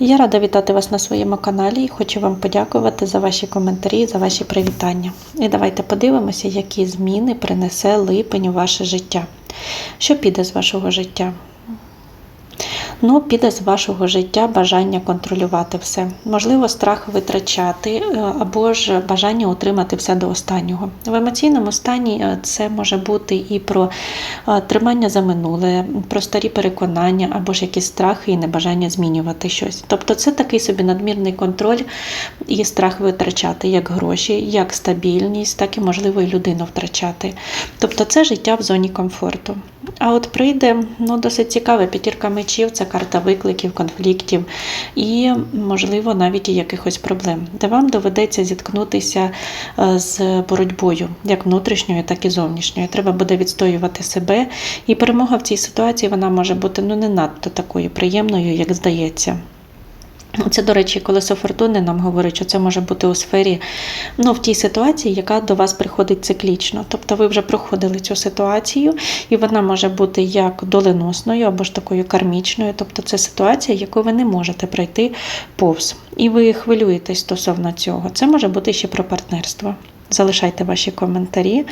Я рада вітати вас на своєму каналі і хочу вам подякувати за ваші коментарі, за ваші привітання. І давайте подивимося, які зміни принесе липень у ваше життя. Що піде з вашого життя? Ну, піде з вашого життя бажання контролювати все. Можливо, страх витрачати е, або ж бажання утримати все до останнього. В емоційному стані е, це може бути і про е, тримання за минуле, про старі переконання, або ж якісь страхи і небажання змінювати щось. Тобто це такий собі надмірний контроль і страх витрачати як гроші, як стабільність, так і можливо і людину втрачати. Тобто це життя в зоні комфорту. А от прийде ну, досить цікаве п'ятірка мечів, це карта викликів, конфліктів і, можливо, навіть і якихось проблем, де вам доведеться зіткнутися е, з боротьбою, як внутрішньою, так і зовнішньою. Треба буде відстоювати себе, і перемога в цій ситуації вона може бути ну, не надто такою приємною, як здається. Це, до речі, колесо фортуни нам говорить, що це може бути у сфері, ну, в тій ситуації, яка до вас приходить циклічно. Тобто ви вже проходили цю ситуацію, і вона може бути як доленосною або ж такою кармічною. Тобто це ситуація, яку ви не можете пройти повз. І ви хвилюєтесь стосовно цього. Це може бути ще про партнерство. Залишайте ваші коментарі.